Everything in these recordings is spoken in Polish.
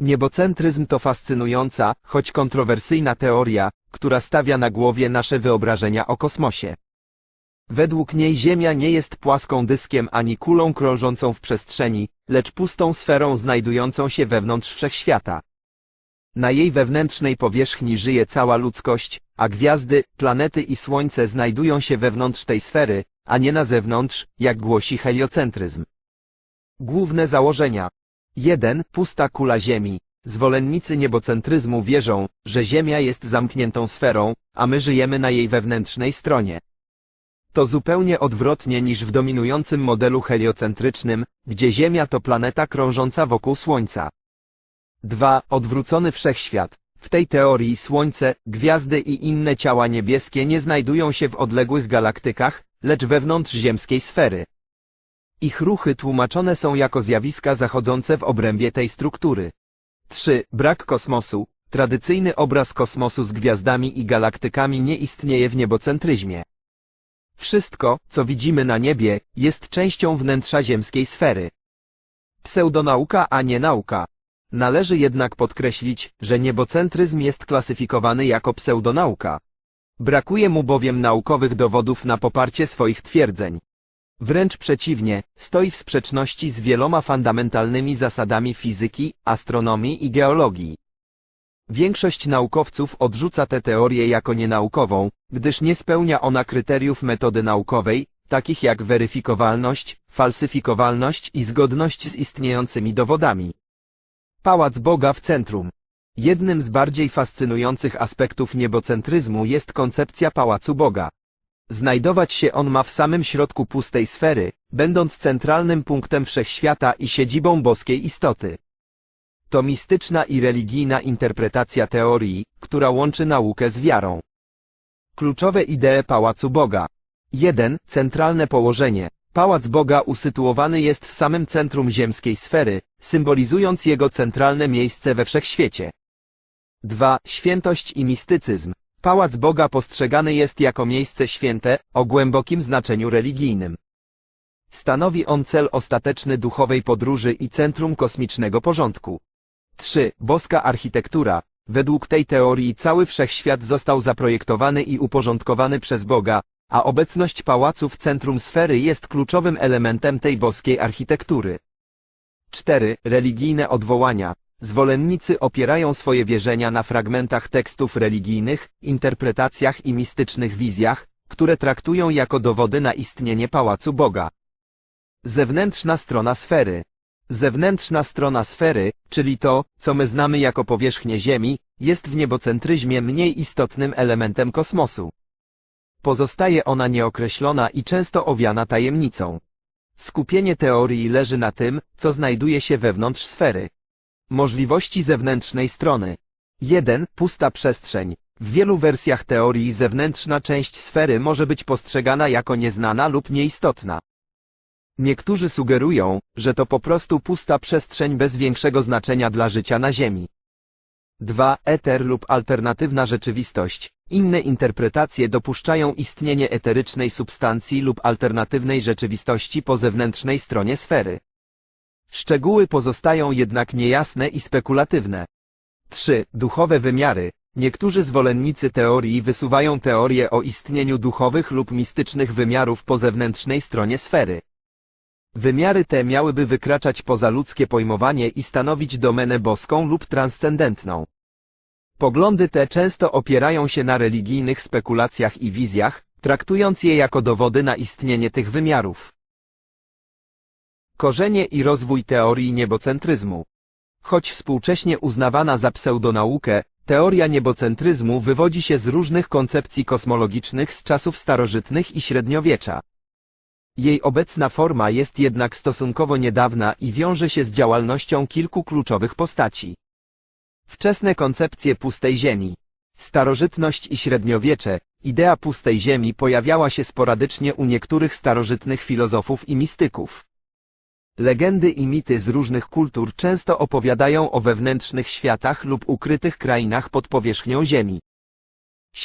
Niebocentryzm to fascynująca, choć kontrowersyjna teoria, która stawia na głowie nasze wyobrażenia o kosmosie. Według niej Ziemia nie jest płaską dyskiem ani kulą krążącą w przestrzeni, lecz pustą sferą znajdującą się wewnątrz wszechświata. Na jej wewnętrznej powierzchni żyje cała ludzkość, a gwiazdy, planety i Słońce znajdują się wewnątrz tej sfery, a nie na zewnątrz, jak głosi heliocentryzm. Główne założenia 1. Pusta kula Ziemi. Zwolennicy niebocentryzmu wierzą, że Ziemia jest zamkniętą sferą, a my żyjemy na jej wewnętrznej stronie. To zupełnie odwrotnie niż w dominującym modelu heliocentrycznym, gdzie Ziemia to planeta krążąca wokół Słońca. 2. Odwrócony wszechświat. W tej teorii Słońce, gwiazdy i inne ciała niebieskie nie znajdują się w odległych galaktykach, lecz wewnątrz ziemskiej sfery. Ich ruchy tłumaczone są jako zjawiska zachodzące w obrębie tej struktury. 3. Brak kosmosu. Tradycyjny obraz kosmosu z gwiazdami i galaktykami nie istnieje w niebocentryzmie. Wszystko, co widzimy na niebie, jest częścią wnętrza ziemskiej sfery. Pseudonauka, a nie nauka. Należy jednak podkreślić, że niebocentryzm jest klasyfikowany jako pseudonauka. Brakuje mu bowiem naukowych dowodów na poparcie swoich twierdzeń. Wręcz przeciwnie, stoi w sprzeczności z wieloma fundamentalnymi zasadami fizyki, astronomii i geologii. Większość naukowców odrzuca tę teorię jako nienaukową, gdyż nie spełnia ona kryteriów metody naukowej, takich jak weryfikowalność, falsyfikowalność i zgodność z istniejącymi dowodami. Pałac Boga w centrum. Jednym z bardziej fascynujących aspektów niebocentryzmu jest koncepcja Pałacu Boga. Znajdować się on ma w samym środku pustej sfery, będąc centralnym punktem wszechświata i siedzibą boskiej istoty. To mistyczna i religijna interpretacja teorii, która łączy naukę z wiarą. Kluczowe idee Pałacu Boga. 1. Centralne położenie. Pałac Boga usytuowany jest w samym centrum ziemskiej sfery, symbolizując jego centralne miejsce we wszechświecie. 2. Świętość i mistycyzm. Pałac Boga postrzegany jest jako miejsce święte, o głębokim znaczeniu religijnym. Stanowi on cel ostateczny duchowej podróży i centrum kosmicznego porządku. 3. Boska architektura. Według tej teorii cały wszechświat został zaprojektowany i uporządkowany przez Boga, a obecność pałacu w centrum sfery jest kluczowym elementem tej boskiej architektury. 4. Religijne odwołania. Zwolennicy opierają swoje wierzenia na fragmentach tekstów religijnych, interpretacjach i mistycznych wizjach, które traktują jako dowody na istnienie Pałacu Boga. Zewnętrzna strona sfery. Zewnętrzna strona sfery, czyli to, co my znamy jako powierzchnię Ziemi, jest w niebocentryzmie mniej istotnym elementem kosmosu. Pozostaje ona nieokreślona i często owiana tajemnicą. Skupienie teorii leży na tym, co znajduje się wewnątrz sfery. Możliwości zewnętrznej strony. 1. Pusta przestrzeń. W wielu wersjach teorii zewnętrzna część sfery może być postrzegana jako nieznana lub nieistotna. Niektórzy sugerują, że to po prostu pusta przestrzeń bez większego znaczenia dla życia na Ziemi. 2. Eter lub alternatywna rzeczywistość. Inne interpretacje dopuszczają istnienie eterycznej substancji lub alternatywnej rzeczywistości po zewnętrznej stronie sfery. Szczegóły pozostają jednak niejasne i spekulatywne. 3. Duchowe wymiary. Niektórzy zwolennicy teorii wysuwają teorię o istnieniu duchowych lub mistycznych wymiarów po zewnętrznej stronie sfery. Wymiary te miałyby wykraczać poza ludzkie pojmowanie i stanowić domenę boską lub transcendentną. Poglądy te często opierają się na religijnych spekulacjach i wizjach, traktując je jako dowody na istnienie tych wymiarów. Korzenie i rozwój teorii niebocentryzmu. Choć współcześnie uznawana za pseudonaukę, teoria niebocentryzmu wywodzi się z różnych koncepcji kosmologicznych z czasów starożytnych i średniowiecza. Jej obecna forma jest jednak stosunkowo niedawna i wiąże się z działalnością kilku kluczowych postaci. Wczesne koncepcje pustej ziemi. Starożytność i średniowiecze. Idea pustej ziemi pojawiała się sporadycznie u niektórych starożytnych filozofów i mistyków. Legendy i mity z różnych kultur często opowiadają o wewnętrznych światach lub ukrytych krainach pod powierzchnią ziemi.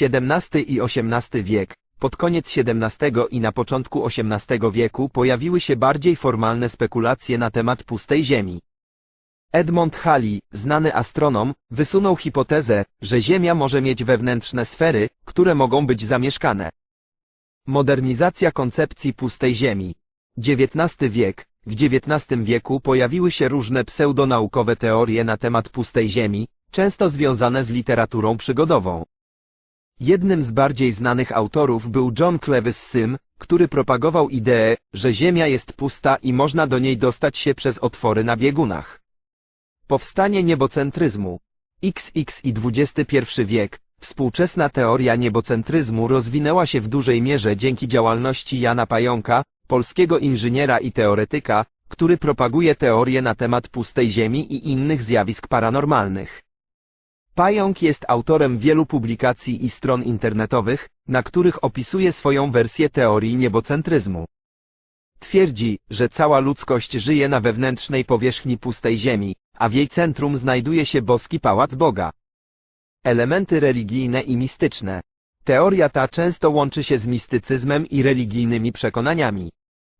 XVII i XVIII wiek. Pod koniec XVII i na początku XVIII wieku pojawiły się bardziej formalne spekulacje na temat pustej ziemi. Edmond Halley, znany astronom, wysunął hipotezę, że Ziemia może mieć wewnętrzne sfery, które mogą być zamieszkane. Modernizacja koncepcji pustej Ziemi. XIX wiek. W XIX wieku pojawiły się różne pseudonaukowe teorie na temat pustej Ziemi, często związane z literaturą przygodową. Jednym z bardziej znanych autorów był John Clevis Sym, który propagował ideę, że Ziemia jest pusta i można do niej dostać się przez otwory na biegunach. Powstanie niebocentryzmu. XX i XXI wiek. Współczesna teoria niebocentryzmu rozwinęła się w dużej mierze dzięki działalności Jana Pająka, polskiego inżyniera i teoretyka, który propaguje teorie na temat pustej Ziemi i innych zjawisk paranormalnych. Pająk jest autorem wielu publikacji i stron internetowych, na których opisuje swoją wersję teorii niebocentryzmu. Twierdzi, że cała ludzkość żyje na wewnętrznej powierzchni pustej Ziemi, a w jej centrum znajduje się boski pałac Boga. Elementy religijne i mistyczne. Teoria ta często łączy się z mistycyzmem i religijnymi przekonaniami.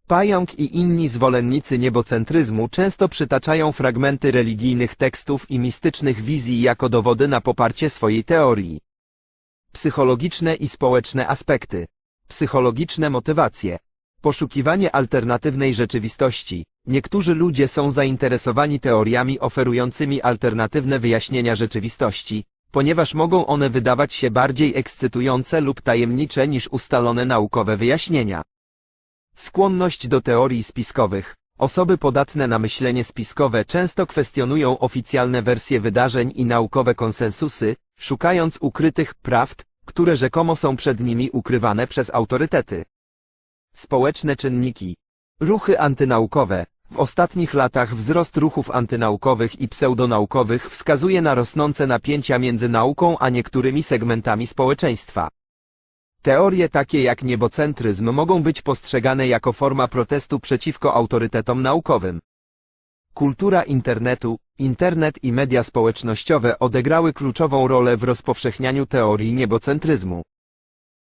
Pająk i inni zwolennicy niebocentryzmu często przytaczają fragmenty religijnych tekstów i mistycznych wizji jako dowody na poparcie swojej teorii. Psychologiczne i społeczne aspekty. Psychologiczne motywacje. Poszukiwanie alternatywnej rzeczywistości. Niektórzy ludzie są zainteresowani teoriami oferującymi alternatywne wyjaśnienia rzeczywistości, ponieważ mogą one wydawać się bardziej ekscytujące lub tajemnicze niż ustalone naukowe wyjaśnienia. Skłonność do teorii spiskowych. Osoby podatne na myślenie spiskowe często kwestionują oficjalne wersje wydarzeń i naukowe konsensusy, szukając ukrytych prawd, które rzekomo są przed nimi ukrywane przez autorytety. Społeczne czynniki. Ruchy antynaukowe. W ostatnich latach wzrost ruchów antynaukowych i pseudonaukowych wskazuje na rosnące napięcia między nauką a niektórymi segmentami społeczeństwa. Teorie takie jak niebocentryzm mogą być postrzegane jako forma protestu przeciwko autorytetom naukowym. Kultura internetu, internet i media społecznościowe odegrały kluczową rolę w rozpowszechnianiu teorii niebocentryzmu.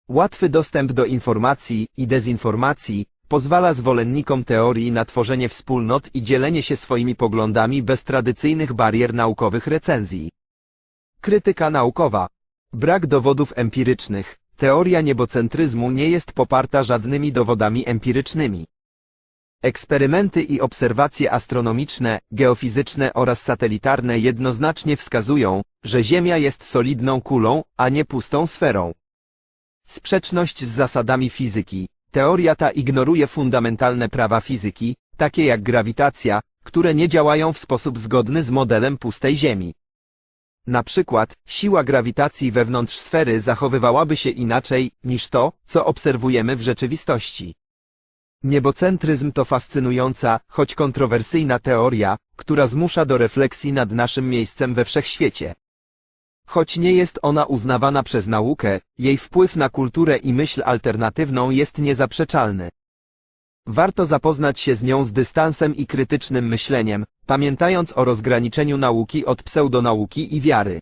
Łatwy dostęp do informacji i dezinformacji pozwala zwolennikom teorii na tworzenie wspólnot i dzielenie się swoimi poglądami bez tradycyjnych barier naukowych recenzji. Krytyka naukowa. Brak dowodów empirycznych. Teoria niebocentryzmu nie jest poparta żadnymi dowodami empirycznymi. Eksperymenty i obserwacje astronomiczne, geofizyczne oraz satelitarne jednoznacznie wskazują, że Ziemia jest solidną kulą, a nie pustą sferą. Sprzeczność z zasadami fizyki. Teoria ta ignoruje fundamentalne prawa fizyki, takie jak grawitacja, które nie działają w sposób zgodny z modelem pustej Ziemi. Na przykład, siła grawitacji wewnątrz sfery zachowywałaby się inaczej, niż to, co obserwujemy w rzeczywistości. Niebocentryzm to fascynująca, choć kontrowersyjna teoria, która zmusza do refleksji nad naszym miejscem we wszechświecie. Choć nie jest ona uznawana przez naukę, jej wpływ na kulturę i myśl alternatywną jest niezaprzeczalny. Warto zapoznać się z nią z dystansem i krytycznym myśleniem, pamiętając o rozgraniczeniu nauki od pseudonauki i wiary.